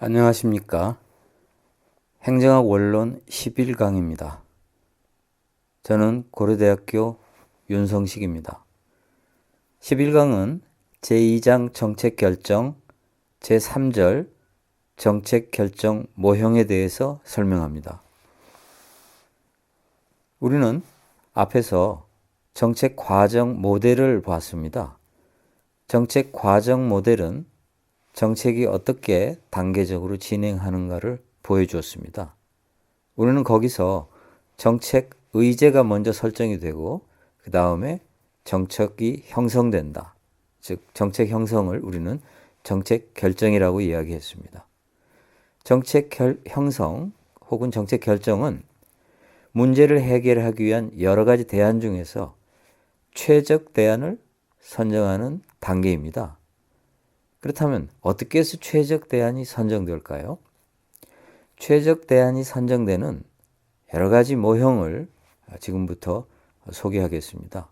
안녕하십니까. 행정학 원론 11강입니다. 저는 고려대학교 윤성식입니다. 11강은 제2장 정책 결정, 제3절 정책 결정 모형에 대해서 설명합니다. 우리는 앞에서 정책 과정 모델을 봤습니다. 정책 과정 모델은 정책이 어떻게 단계적으로 진행하는가를 보여주었습니다. 우리는 거기서 정책 의제가 먼저 설정이 되고 그 다음에 정책이 형성된다. 즉 정책 형성을 우리는 정책 결정이라고 이야기했습니다. 정책 결, 형성 혹은 정책 결정은 문제를 해결하기 위한 여러 가지 대안 중에서 최적 대안을 선정하는 단계입니다. 그렇다면 어떻게 해서 최적 대안이 선정될까요? 최적 대안이 선정되는 여러 가지 모형을 지금부터 소개하겠습니다.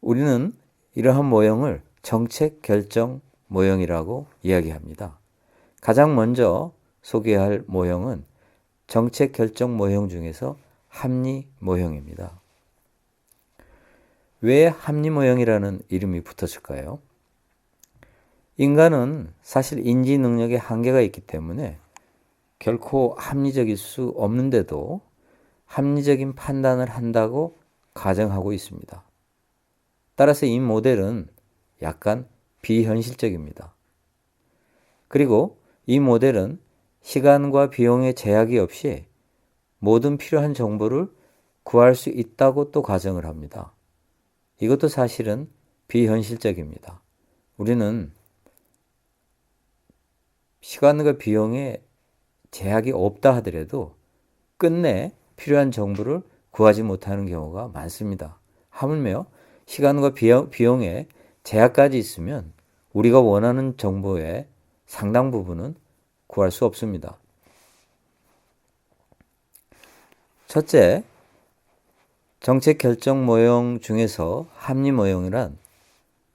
우리는 이러한 모형을 정책 결정 모형이라고 이야기합니다. 가장 먼저 소개할 모형은 정책 결정 모형 중에서 합리 모형입니다. 왜 합리 모형이라는 이름이 붙었을까요? 인간은 사실 인지 능력에 한계가 있기 때문에 결코 합리적일 수 없는데도 합리적인 판단을 한다고 가정하고 있습니다. 따라서 이 모델은 약간 비현실적입니다. 그리고 이 모델은 시간과 비용의 제약이 없이 모든 필요한 정보를 구할 수 있다고 또 가정을 합니다. 이것도 사실은 비현실적입니다. 우리는 시간과 비용에 제약이 없다 하더라도 끝내 필요한 정보를 구하지 못하는 경우가 많습니다. 하물며 시간과 비용, 에 제약까지 있으면 우리가 원하는 정보의 상당 부분은 구할 수 없습니다. 첫째, 정책 결정 모형 중에서 합리 모형이란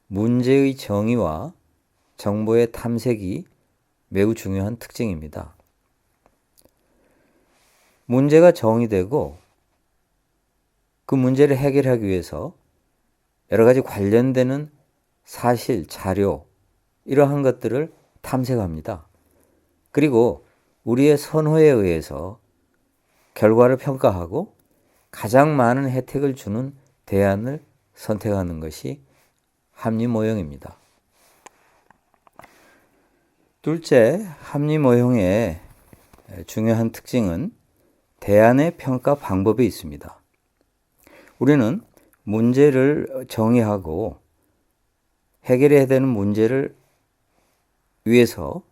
문제의 정의와 정보의 탐색이 매우 중요한 특징입니다. 문제가 정의되고 그 문제를 해결하기 위해서 여러 가지 관련되는 사실, 자료, 이러한 것들을 탐색합니다. 그리고 우리의 선호에 의해서 결과를 평가하고 가장 많은 혜택을 주는 대안을 선택하는 것이 합리 모형입니다. 둘째, 합리 모형의 중요한 특징은 대안의 평가 방법에 있습니다. 우리는 문제를 정의하고 해결해야 되는 문제를 위해서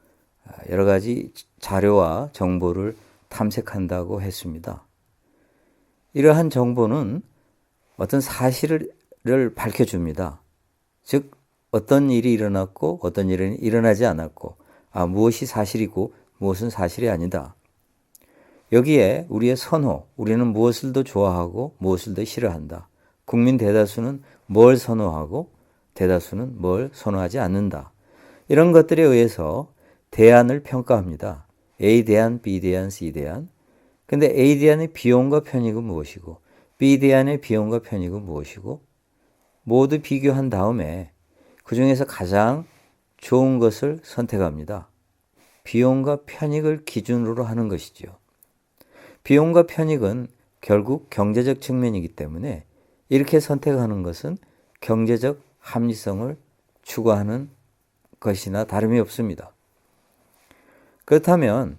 여러 가지 자료와 정보를 탐색한다고 했습니다. 이러한 정보는 어떤 사실을 밝혀줍니다. 즉, 어떤 일이 일어났고 어떤 일은 일어나지 않았고 아, 무엇이 사실이고 무엇은 사실이 아니다. 여기에 우리의 선호, 우리는 무엇을 더 좋아하고 무엇을 더 싫어한다. 국민 대다수는 뭘 선호하고 대다수는 뭘 선호하지 않는다. 이런 것들에 의해서 대안을 평가합니다. A 대안, B 대안, C 대안. 근데 A 대안의 비용과 편익은 무엇이고 B 대안의 비용과 편익은 무엇이고 모두 비교한 다음에 그 중에서 가장 좋은 것을 선택합니다. 비용과 편익을 기준으로 하는 것이죠. 비용과 편익은 결국 경제적 측면이기 때문에 이렇게 선택하는 것은 경제적 합리성을 추구하는 것이나 다름이 없습니다. 그렇다면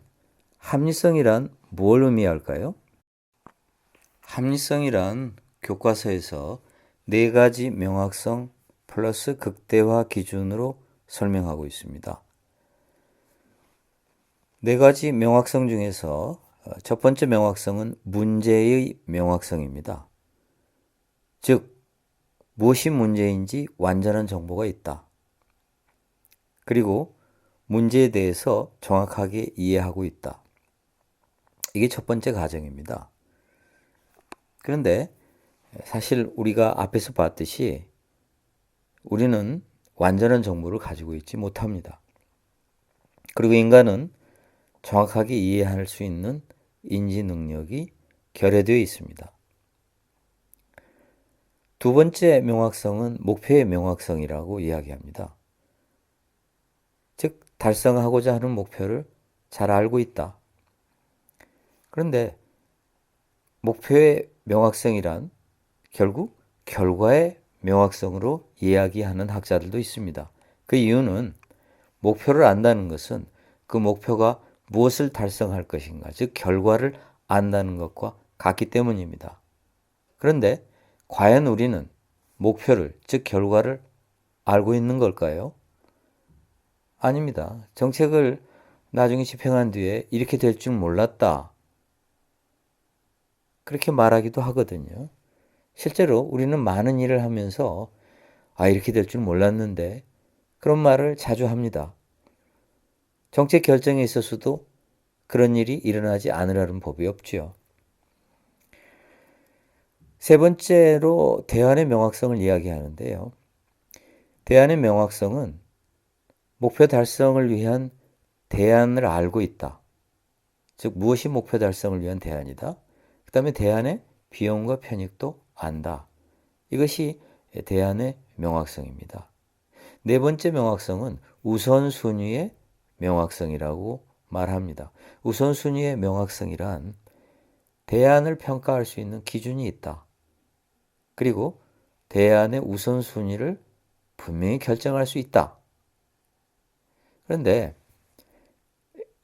합리성이란 뭘 의미할까요? 합리성이란 교과서에서 네 가지 명확성 플러스 극대화 기준으로 설명하고 있습니다. 네 가지 명확성 중에서 어, 첫 번째 명확성은 문제의 명확성입니다. 즉, 무엇이 문제인지 완전한 정보가 있다. 그리고 문제에 대해서 정확하게 이해하고 있다. 이게 첫 번째 가정입니다. 그런데 사실 우리가 앞에서 봤듯이 우리는 완전한 정보를 가지고 있지 못합니다. 그리고 인간은 정확하게 이해할 수 있는 인지 능력이 결여되어 있습니다. 두 번째 명확성은 목표의 명확성이라고 이야기합니다. 즉, 달성하고자 하는 목표를 잘 알고 있다. 그런데 목표의 명확성이란 결국 결과의 명확성으로 이야기하는 학자들도 있습니다. 그 이유는 목표를 안다는 것은 그 목표가 무엇을 달성할 것인가, 즉 결과를 안다는 것과 같기 때문입니다. 그런데 과연 우리는 목표를, 즉 결과를 알고 있는 걸까요? 아닙니다. 정책을 나중에 집행한 뒤에 이렇게 될 줄 몰랐다. 그렇게 말하기도 하거든요. 실제로 우리는 많은 일을 하면서 아, 이렇게 될 줄 몰랐는데 그런 말을 자주 합니다. 정책 결정에 있어서도 그런 일이 일어나지 않으라는 법이 없지요. 세 번째로 대안의 명확성을 이야기하는데요. 대안의 명확성은 목표 달성을 위한 대안을 알고 있다. 즉, 무엇이 목표 달성을 위한 대안이다. 그 다음에 대안의 비용과 편익도 안다. 이것이 대안의 명확성입니다. 네 번째 명확성은 우선순위의 명확성이라고 말합니다. 우선순위의 명확성이란 대안을 평가할 수 있는 기준이 있다. 그리고 대안의 우선순위를 분명히 결정할 수 있다. 그런데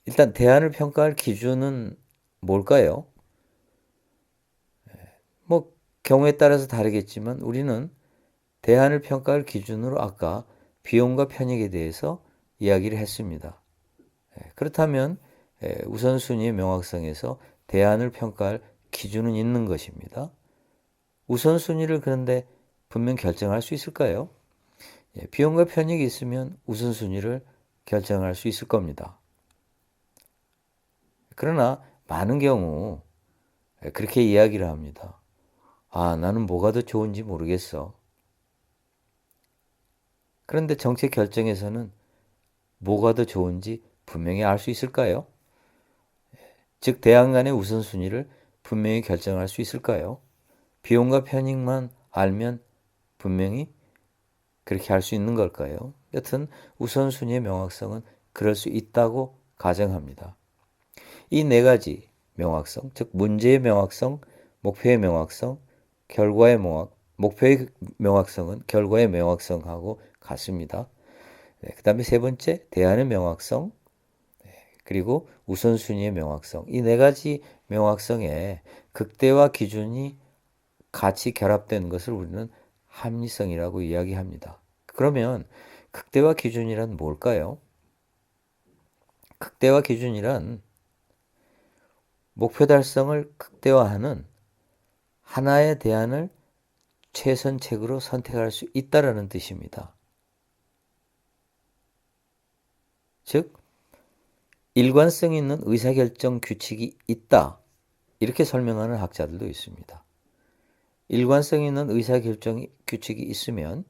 일단 대안을 평가할 기준은 뭘까요? 뭐 경우에 따라서 다르겠지만 우리는 대안을 평가할 기준으로 아까 비용과 편익에 대해서 이야기를 했습니다. 예, 그렇다면 예, 우선순위의 명확성에서 대안을 평가할 기준은 있는 것입니다. 우선순위를 그런데 분명 결정할 수 있을까요? 예, 비용과 편익이 있으면 우선순위를 결정할 수 있을 겁니다. 그러나 많은 경우 그렇게 이야기를 합니다. 아, 나는 뭐가 더 좋은지 모르겠어. 그런데 정책 결정에서는 뭐가 더 좋은지 분명히 알 수 있을까요? 즉, 대안 간의 우선순위를 분명히 결정할 수 있을까요? 비용과 편익만 알면 분명히 그렇게 할 수 있는 걸까요? 여튼 우선순위의 명확성은 그럴 수 있다고 가정합니다. 이 네 가지 명확성, 즉 문제의 명확성, 목표의 명확성, 결과의 명확, 목표의 명확성은 결과의 명확성하고 같습니다. 네, 그 다음에 세 번째, 대안의 명확성, 네, 그리고 우선순위의 명확성. 이 네 가지 명확성에 극대화 기준이 같이 결합된 것을 우리는 합리성이라고 이야기합니다. 그러면 극대화 기준이란 뭘까요? 극대화 기준이란 목표 달성을 극대화하는 하나의 대안을 최선책으로 선택할 수 있다라는 뜻입니다. 즉, 일관성 있는 의사결정 규칙이 있다. 이렇게 설명하는 학자들도 있습니다. 일관성 있는 의사결정 규칙이 있으면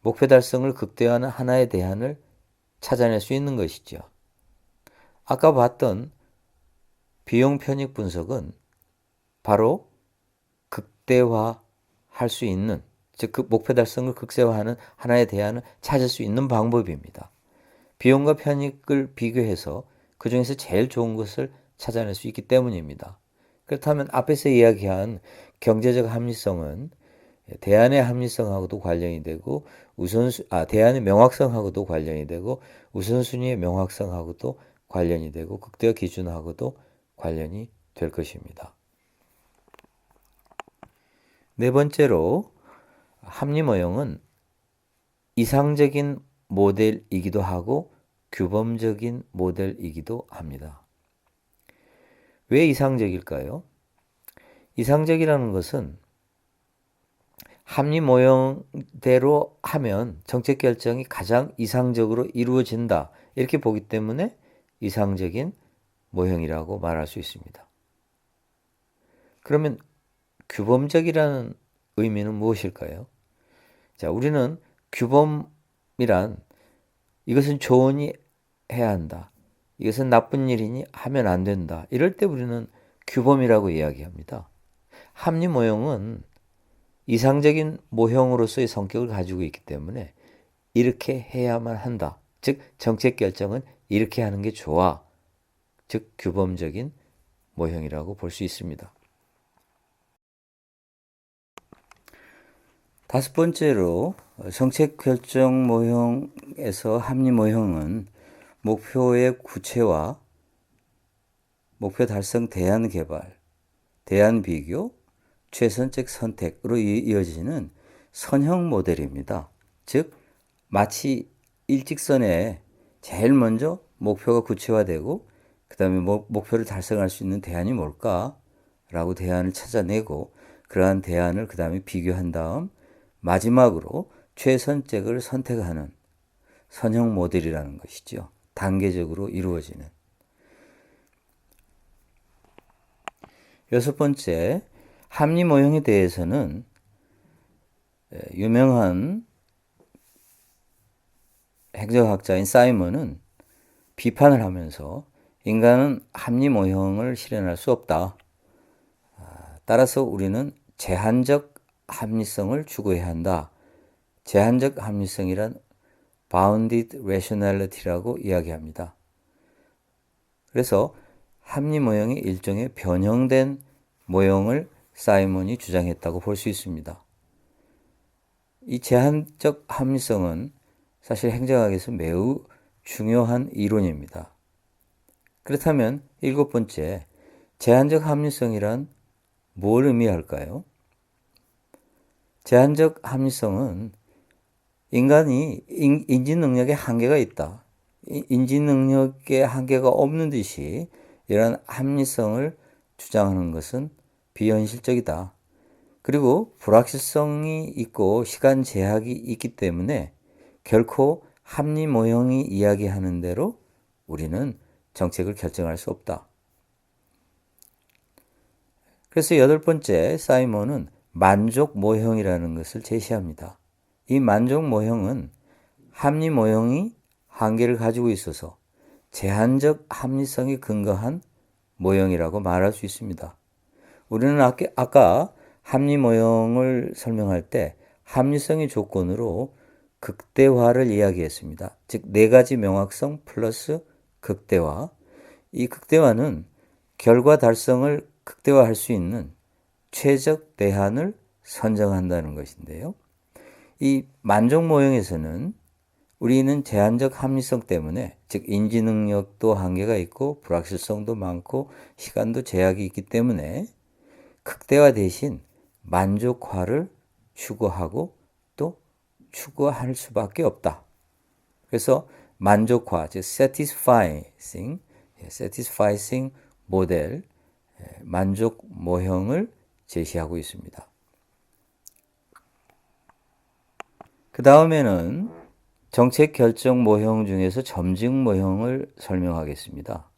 목표 달성을 극대화하는 하나의 대안을 찾아낼 수 있는 것이죠. 아까 봤던 비용 편익 분석은 바로 극대화할 수 있는 즉 그 목표 달성을 극대화하는 하나의 대안을 찾을 수 있는 방법입니다. 비용과 편익을 비교해서 그 중에서 제일 좋은 것을 찾아낼 수 있기 때문입니다. 그렇다면 앞에서 이야기한 경제적 합리성은 대안의 합리성하고도 관련이 되고 우선수 아 대안의 명확성하고도 관련이 되고 우선순위의 명확성하고도 관련이 되고 극대화 기준하고도 관련이 될 것입니다. 네 번째로 합리모형은 이상적인 모델이기도 하고 규범적인 모델이기도 합니다. 왜 이상적일까요? 이상적이라는 것은 합리 모형대로 하면 정책 결정이 가장 이상적으로 이루어진다. 이렇게 보기 때문에 이상적인 모형이라고 말할 수 있습니다. 그러면 규범적이라는 의미는 무엇일까요? 자, 우리는 규범이란 이것은 조언이 해야 한다. 이것은 나쁜 일이니 하면 안 된다. 이럴 때 우리는 규범이라고 이야기합니다. 합리 모형은 이상적인 모형으로서의 성격을 가지고 있기 때문에 이렇게 해야만 한다. 즉 정책 결정은 이렇게 하는 게 좋아. 즉 규범적인 모형이라고 볼 수 있습니다. 다섯 번째로 정책 결정 모형에서 합리 모형은 목표의 구체화, 목표 달성 대안 개발, 대안 비교, 최선적 선택으로 이어지는 선형 모델입니다. 즉 마치 일직선에 제일 먼저 목표가 구체화되고 그 다음에 목표를 달성할 수 있는 대안이 뭘까라고 대안을 찾아내고 그러한 대안을 그 다음에 비교한 다음 마지막으로 최선책을 선택하는 선형 모델이라는 것이죠. 단계적으로 이루어지는. 여섯 번째, 합리 모형에 대해서는 유명한 행정학자인 사이먼은 비판을 하면서 인간은 합리 모형을 실현할 수 없다. 아, 따라서 우리는 제한적 합리성을 추구해야 한다. 제한적 합리성이란 bounded rationality라고 이야기합니다. 그래서 합리 모형의 일종의 변형된 모형을 사이먼이 주장했다고 볼 수 있습니다. 이 제한적 합리성은 사실 행정학에서 매우 중요한 이론입니다. 그렇다면 일곱 번째, 제한적 합리성이란 뭘 의미할까요? 제한적 합리성은 인간이 인지 능력에 한계가 있다. 인지 능력에 한계가 없는 듯이 이런 합리성을 주장하는 것은 비현실적이다. 그리고 불확실성이 있고 시간 제약이 있기 때문에 결코 합리 모형이 이야기하는 대로 우리는 정책을 결정할 수 없다. 그래서 여덟 번째 사이먼은 만족 모형이라는 것을 제시합니다. 이 만족 모형은 합리 모형이 한계를 가지고 있어서 제한적 합리성이 근거한 모형이라고 말할 수 있습니다. 우리는 아까 합리 모형을 설명할 때 합리성의 조건으로 극대화를 이야기했습니다. 즉, 네 가지 명확성 플러스 극대화. 이 극대화는 결과 달성을 극대화할 수 있는 최적 대안을 선정한다는 것인데요. 이 만족 모형에서는 우리는 제한적 합리성 때문에 즉 인지 능력도 한계가 있고 불확실성도 많고 시간도 제약이 있기 때문에 극대화 대신 만족화를 추구하고 또 추구할 수밖에 없다. 그래서 만족화, 즉 satisfying, satisfying 모델, 만족 모형을 제시하고 있습니다. 그 다음에는 정책 결정 모형 중에서 점증 모형을 설명하겠습니다.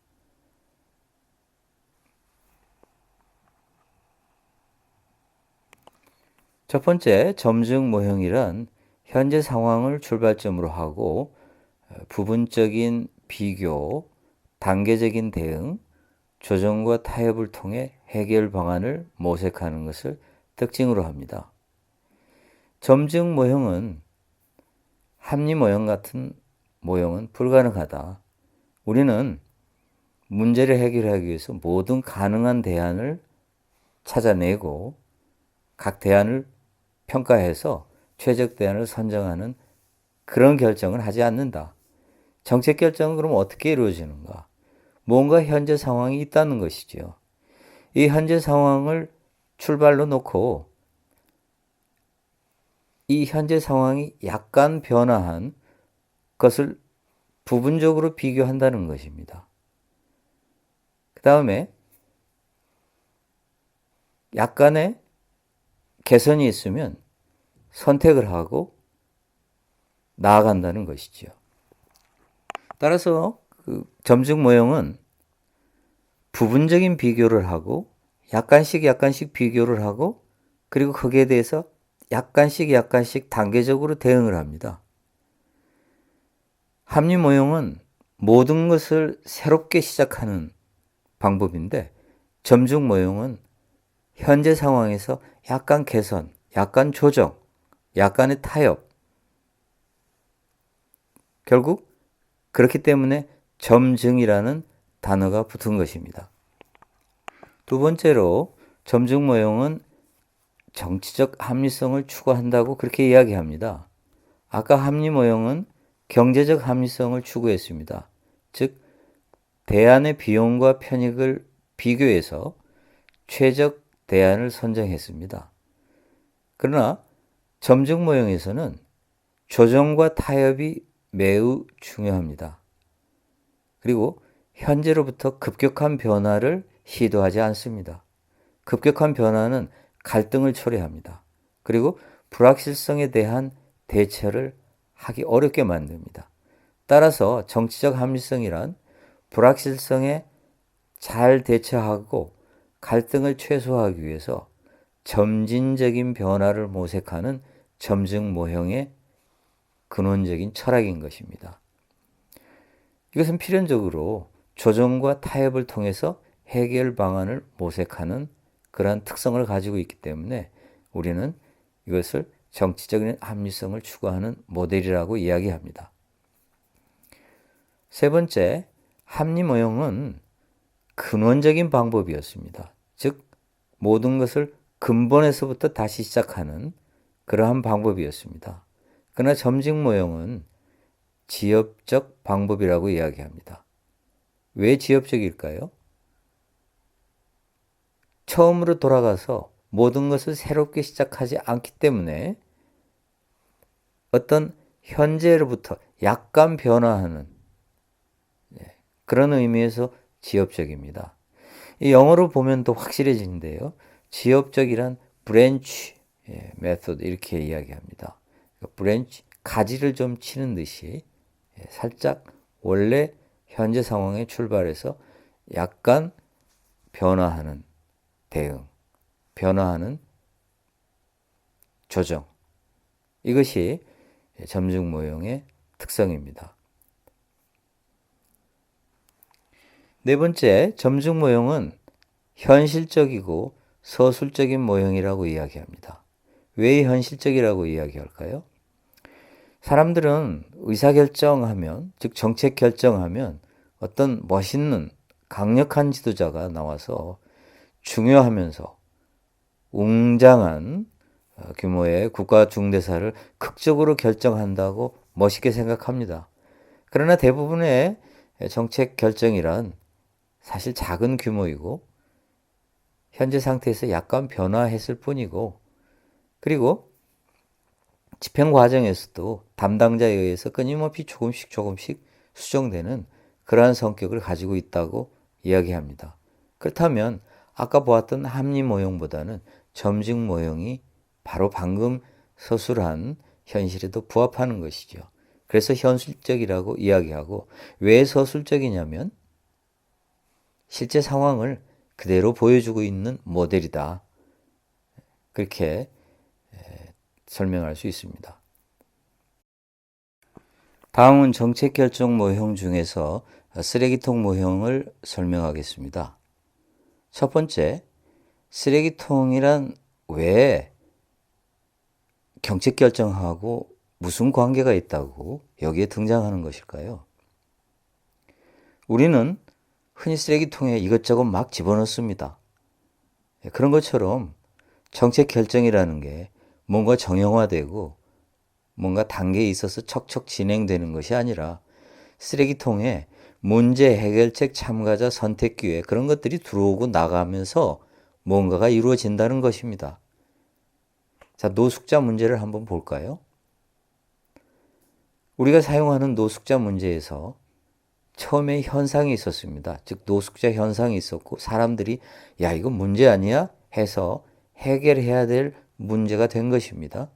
첫 번째, 점증 모형이란 현재 상황을 출발점으로 하고 부분적인 비교, 단계적인 대응, 조정과 타협을 통해 해결 방안을 모색하는 것을 특징으로 합니다. 점증 모형은 합리 모형 같은 모형은 불가능하다. 우리는 문제를 해결하기 위해서 모든 가능한 대안을 찾아내고 각 대안을 평가해서 최적 대안을 선정하는 그런 결정을 하지 않는다. 정책 결정은 그럼 어떻게 이루어지는가? 뭔가 현재 상황이 있다는 것이죠. 이 현재 상황을 출발로 놓고 이 현재 상황이 약간 변화한 것을 부분적으로 비교한다는 것입니다. 그 다음에 약간의 개선이 있으면 선택을 하고 나아간다는 것이죠. 따라서 그 점증 모형은 부분적인 비교를 하고 약간씩 약간씩 비교를 하고 그리고 거기에 대해서 약간씩 약간씩 단계적으로 대응을 합니다. 합리 모형은 모든 것을 새롭게 시작하는 방법인데 점중 모형은 현재 상황에서 약간 개선, 약간 조정, 약간의 타협. 결국 그렇기 때문에 점증이라는 단어가 붙은 것입니다. 두 번째로 점증 모형은 정치적 합리성을 추구한다고 그렇게 이야기합니다. 아까 합리 모형은 경제적 합리성을 추구했습니다. 즉, 대안의 비용과 편익을 비교해서 최적 대안을 선정했습니다. 그러나 점증 모형에서는 조정과 타협이 매우 중요합니다. 그리고 현재로부터 급격한 변화를 시도하지 않습니다. 급격한 변화는 갈등을 초래합니다. 그리고 불확실성에 대한 대처를 하기 어렵게 만듭니다. 따라서 정치적 합리성이란 불확실성에 잘 대처하고 갈등을 최소화하기 위해서 점진적인 변화를 모색하는 점증 모형의 근원적인 철학인 것입니다. 이것은 필연적으로 조정과 타협을 통해서 해결 방안을 모색하는 그러한 특성을 가지고 있기 때문에 우리는 이것을 정치적인 합리성을 추구하는 모델이라고 이야기합니다. 세 번째, 합리 모형은 근원적인 방법이었습니다. 즉, 모든 것을 근본에서부터 다시 시작하는 그러한 방법이었습니다. 그러나 점직 모형은 지엽적 방법이라고 이야기합니다. 왜 지엽적일까요? 처음으로 돌아가서 모든 것을 새롭게 시작하지 않기 때문에 어떤 현재로부터 약간 변화하는 예, 그런 의미에서 지엽적입니다. 영어로 보면 더 확실해지는데요. 지엽적이란 브랜치 메소드 이렇게 이야기합니다. 브랜치 그러니까 가지를 좀 치는 듯이 예, 살짝 원래 현재 상황에 출발해서 약간 변화하는 대응, 변화하는 조정. 이것이 점증 모형의 특성입니다. 네 번째, 점증 모형은 현실적이고 서술적인 모형이라고 이야기합니다. 왜 현실적이라고 이야기할까요? 사람들은 의사결정하면, 즉 정책 결정하면 어떤 멋있는 강력한 지도자가 나와서 중요하면서 웅장한 어, 규모의 국가 중대사를 극적으로 결정한다고 멋있게 생각합니다. 그러나 대부분의 정책 결정이란 사실 작은 규모이고 현재 상태에서 약간 변화했을 뿐이고 그리고 집행 과정에서도 담당자에 의해서 끊임없이 조금씩 조금씩 수정되는 그러한 성격을 가지고 있다고 이야기합니다. 그렇다면 아까 보았던 합리 모형보다는 점직 모형이 바로 방금 서술한 현실에도 부합하는 것이죠. 그래서 현실적이라고 이야기하고 왜 서술적이냐면 실제 상황을 그대로 보여주고 있는 모델이다. 그렇게 설명할 수 있습니다. 다음은 정책 결정 모형 중에서 쓰레기통 모형을 설명하겠습니다. 첫 번째, 쓰레기통이란 왜 경책 결정하고 무슨 관계가 있다고 여기에 등장하는 것일까요? 우리는 흔히 쓰레기통에 이것저것 막 집어넣습니다. 예, 그런 것처럼 정책 결정이라는 게 뭔가 정형화되고 뭔가 단계에 있어서 척척 진행되는 것이 아니라 쓰레기통에 문제 해결책 참가자 선택 기회 그런 것들이 들어오고 나가면서 뭔가가 이루어진다는 것입니다. 자, 노숙자 문제를 한번 볼까요? 우리가 사용하는 노숙자 문제에서 처음에 현상이 있었습니다. 즉, 노숙자 현상이 있었고, 사람들이, 야, 이거 문제 아니야? 해서 해결해야 될 문제가 된 것입니다.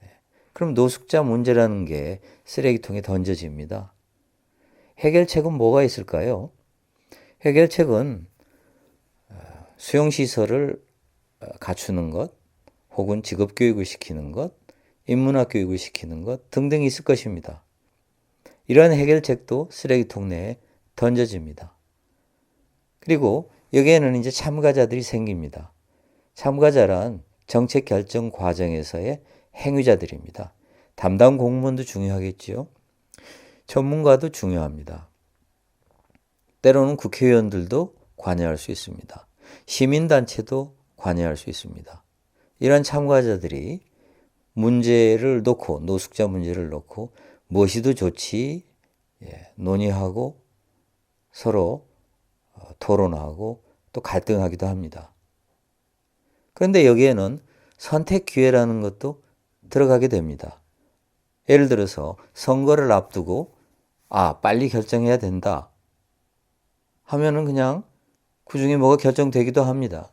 네. 그럼 노숙자 문제라는 게 쓰레기통에 던져집니다. 해결책은 뭐가 있을까요? 해결책은 어, 수용시설을 어, 갖추는 것, 혹은 직업교육을 시키는 것, 인문학 교육을 시키는 것 등등이 있을 것입니다. 이러한 해결책도 쓰레기통 내에 던져집니다. 그리고 여기에는 이제 참가자들이 생깁니다. 참가자란 정책 결정 과정에서의 행위자들입니다. 담당 공무원도 중요하겠지요. 전문가도 중요합니다. 때로는 국회의원들도 관여할 수 있습니다. 시민단체도 관여할 수 있습니다. 이러한 참가자들이 문제를 놓고 노숙자 문제를 놓고 무엇이 더 좋지 예, 논의하고 서로 어, 토론하고 또 갈등하기도 합니다. 그런데 여기에는 선택 기회라는 것도 들어가게 됩니다. 예를 들어서 선거를 앞두고 아, 빨리 결정해야 된다. 하면은 그냥 그 중에 뭐가 결정되기도 합니다.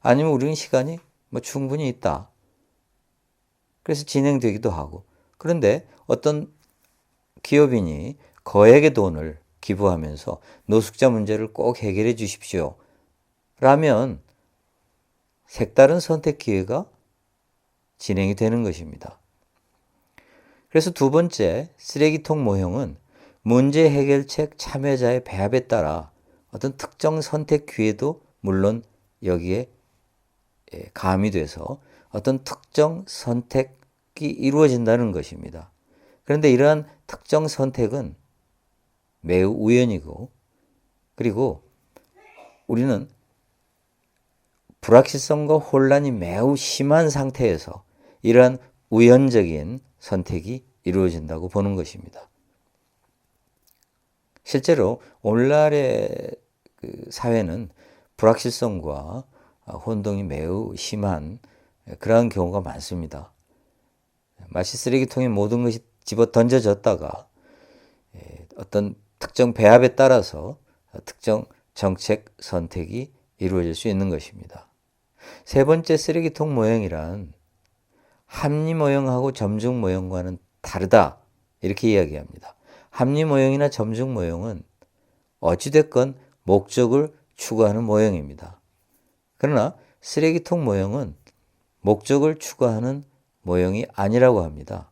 아니면 우리는 시간이 뭐 충분히 있다. 그래서 진행되기도 하고. 그런데 어떤 기업인이 거액의 돈을 기부하면서 노숙자 문제를 꼭 해결해 주십시오. 라면 색다른 선택 기회가 진행이 되는 것입니다. 그래서 두 번째 쓰레기통 모형은 문제 해결책 참여자의 배합에 따라 어떤 특정 선택 기회도 물론 여기에 예, 가미돼서 어떤 특정 선택이 이루어진다는 것입니다. 그런데 이러한 특정 선택은 매우 우연이고 그리고 우리는 불확실성과 혼란이 매우 심한 상태에서 이러한 우연적인 선택이 이루어진다고 보는 것입니다. 실제로 오늘날의 그 사회는 불확실성과 혼동이 매우 심한 그러한 경우가 많습니다. 마치 쓰레기통에 모든 것이 집어 던져졌다가 예, 어떤 특정 배합에 따라서 특정 정책 선택이 이루어질 수 있는 것입니다. 세 번째 쓰레기통 모형이란 합리 모형하고 점중 모형과는 다르다 이렇게 이야기합니다. 합리 모형이나 점중 모형은 어찌됐건 목적을 추구하는 모형입니다. 그러나 쓰레기통 모형은 목적을 추구하는 모형이 아니라고 합니다.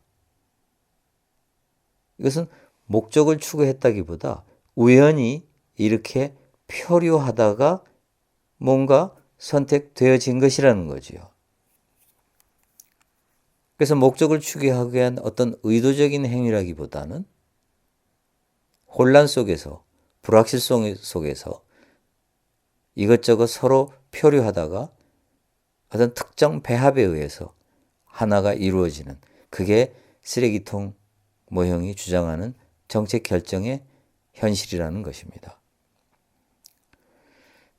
이것은 목적을 추구했다기보다 우연히 이렇게 표류하다가 뭔가 선택되어진 것이라는 거지요. 그래서 목적을 추구하기 위한 어떤 의도적인 행위라기보다는 혼란 속에서 불확실성 속에서 이것저것 서로 표류하다가 어떤 특정 배합에 의해서 하나가 이루어지는 그게 쓰레기통 모형이 주장하는 정책 결정의 현실이라는 것입니다.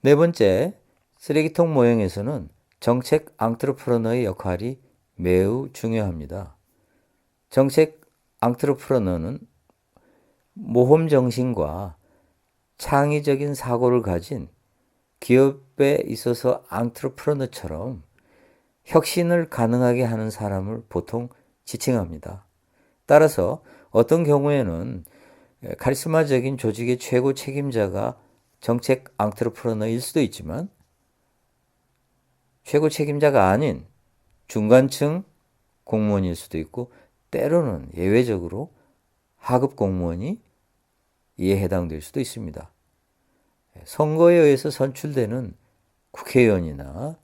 네 번째, 쓰레기통 모형에서는 정책 앙트로프러너의 역할이 매우 중요합니다. 정책 앙트로프러너는 모험 정신과 창의적인 사고를 가진 기업에 있어서 앙트로프러너처럼 혁신을 가능하게 하는 사람을 보통 지칭합니다. 따라서 어떤 경우에는 카리스마적인 조직의 최고 책임자가 정책 앙트로프러너일 수도 있지만 최고 책임자가 아닌 중간층 공무원일 수도 있고 때로는 예외적으로 하급 공무원이 이에 해당될 수도 있습니다. 선거에 의해서 선출되는 국회의원이나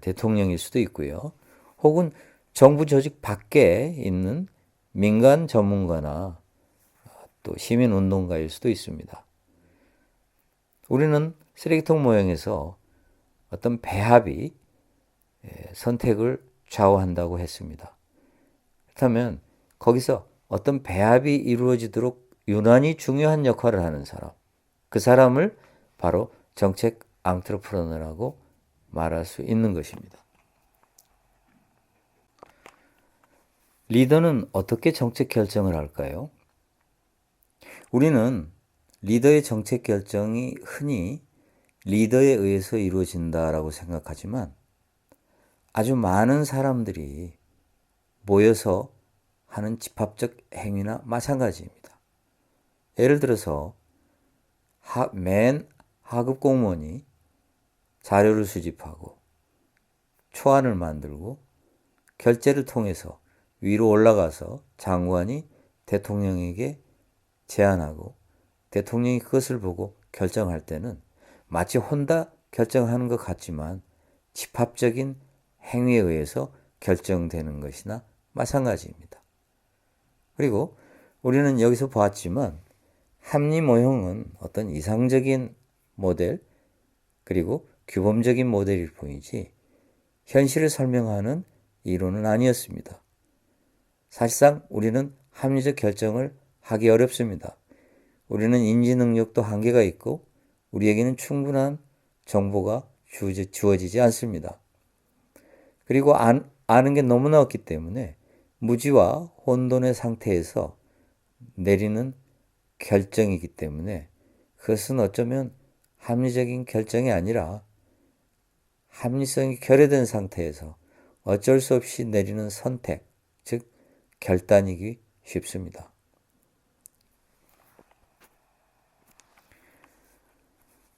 대통령일 수도 있고요. 혹은 정부 조직 밖에 있는 민간 전문가나 또 시민 운동가일 수도 있습니다. 우리는 쓰레기통 모형에서 어떤 배합이 선택을 좌우한다고 했습니다. 그렇다면 거기서 어떤 배합이 이루어지도록 유난히 중요한 역할을 하는 사람, 그 사람을 바로 정책 앙트로프러너라고 말할 수 있는 것입니다. 리더는 어떻게 정책 결정을 할까요? 우리는 리더의 정책 결정이 흔히 리더에 의해서 이루어진다라고 생각하지만 아주 많은 사람들이 모여서 하는 집합적 행위나 마찬가지입니다. 예를 들어서 하, 맨 하급 공무원이 자료를 수집하고 초안을 만들고 결제를 통해서 위로 올라가서 장관이 대통령에게 제안하고 대통령이 그것을 보고 결정할 때는 마치 혼자 결정하는 것 같지만 집합적인 행위에 의해서 결정되는 것이나 마찬가지입니다. 그리고 우리는 여기서 보았지만 합리 모형은 어떤 이상적인 모델 그리고 규범적인 모델일 뿐이지 현실을 설명하는 이론은 아니었습니다. 사실상 우리는 합리적 결정을 하기 어렵습니다. 우리는 인지 능력도 한계가 있고 우리에게는 충분한 정보가 주어지지 않습니다. 그리고 아는 게 너무나 없기 때문에 무지와 혼돈의 상태에서 내리는 결정이기 때문에 그것은 어쩌면 합리적인 결정이 아니라 합리성이 결여된 상태에서 어쩔 수 없이 내리는 선택, 즉 결단이기 쉽습니다.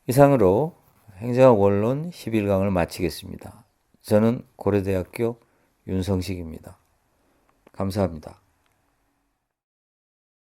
이상으로 행정학 원론 11강을 마치겠습니다. 저는 고려대학교 윤성식입니다. 감사합니다.